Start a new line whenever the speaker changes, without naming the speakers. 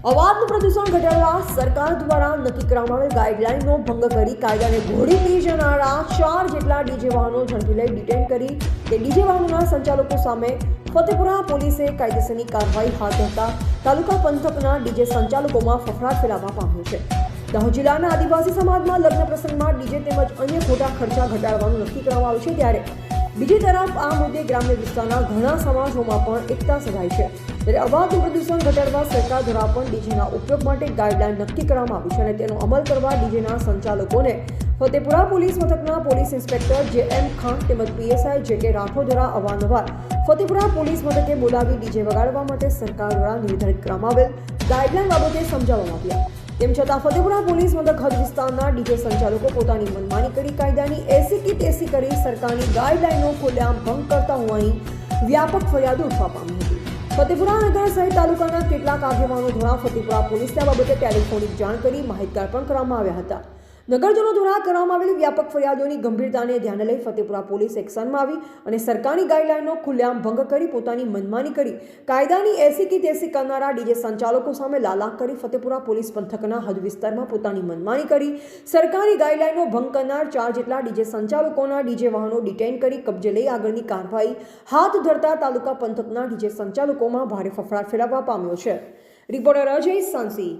અવાજનું પ્રદૂષણ ઘટાડવા સરકાર દ્વારા નક્કી કરવામાં આવેલ ગાઈડલાઈનનો ભંગ કરી કાયદાને ઘોડી પી જનારા ચાર જેટલા ડીજે વાહનો ઝડપી લઈ ડિટેન કરી તે ડીજે વાહનોના સંચાલકો સામે ફતેપુરા પોલીસે કાયદેસરની કાર્યવાહી હાથ ધરતા તાલુકા પંથકના ડીજે સંચાલકોમાં ફફડાટ ફેલાવવા પામ્યો છે. દાહોદ જિલ્લાના આદિવાસી સમાજમાં લગ્ન પ્રસંગમાં ડીજે તેમજ અન્ય ખોટા ખર્ચા ઘટાડવાનું નક્કી કરવામાં આવ્યું છે ત્યારે બીજી તરફ આ મુદ્દે ગ્રામ્ય વિસ્તારના ઘણા સમાજોમાં પણ એકતા સધાઈ છે. ત્યારે અવાજનું પ્રદૂષણ ઘટાડવા સરકાર દ્વારા પણ ડીજેના ઉપયોગ માટે ગાઈડલાઈન નક્કી કરવામાં આવી છે અને તેનો અમલ કરવા ડીજેના સંચાલકોને ફતેપુરા પોલીસ મથકના police inspector J M Khan તેમજ પીએસઆઈ જે કે રાઠોડ દ્વારા અવારનવાર ફતેપુરા પોલીસ મથકે બોલાવી ડીજે વગાડવા માટે સરકાર દ્વારા નિર્ધારિત કરવામાં આવેલ ગાઈડલાઈન બાબતે સમજાવવામાં આવ્યા. તેમ છતાં ફતેપુરા પોલીસ મથક હદ વિસ્તારના ડીજે સંચાલકો પોતાની મનમાની કરી કાયદાની એસી કે તેસી કરી સરકારની ગાઈડલાઈનો ખુલ્લેઆમ ભંગ કરતા હોવાની વ્યાપક ફરિયાદો ઉઠવા પામી હતી. ફતેપુરા નગર સહિત તાલુકાના કેટલાક આગેવાનો દ્વારા ફતેપુરા પોલીસને બાબતે ટેલિફોનિક જાણ કરી માહિતગાર પણ કરવામાં આવ્યા હતા. નગરજનો દ્વારા કરવામાં આવેલી વ્યાપક ફરિયાદોની ગંભીરતાને ધ્યાને લઈ ફતેપુરા પોલીસ એક્શનમાં આવી અને સરકારની ગાઈડલાઈનનો ખુલ્લેઆમ ભંગ કરી પોતાની મનમાની કરી. કાયદાની એસી કી તેસી કરનારા ડીજે સંચાલકો સામે લાલાક કરી ફતેપુરા પોલીસ પંથકના હદ વિસ્તારમાં પોતાની મનમાની કરી. સરકારી ગાઈડલાઈનનો ભંગ કરનાર ચાર જેટલા ડીજે સંચાલકોના ડીજે વાહનો ડિટેઇન કરી કબજે લઈ આગળની કાર્યવાહી હાથ ધરતા તાલુકા પંથકના ડીજે સંચાલકોમાં ભારે ફફડાટ ફેલાવવા પામ્યો છે. રિપોર્ટર અજય સાંસી.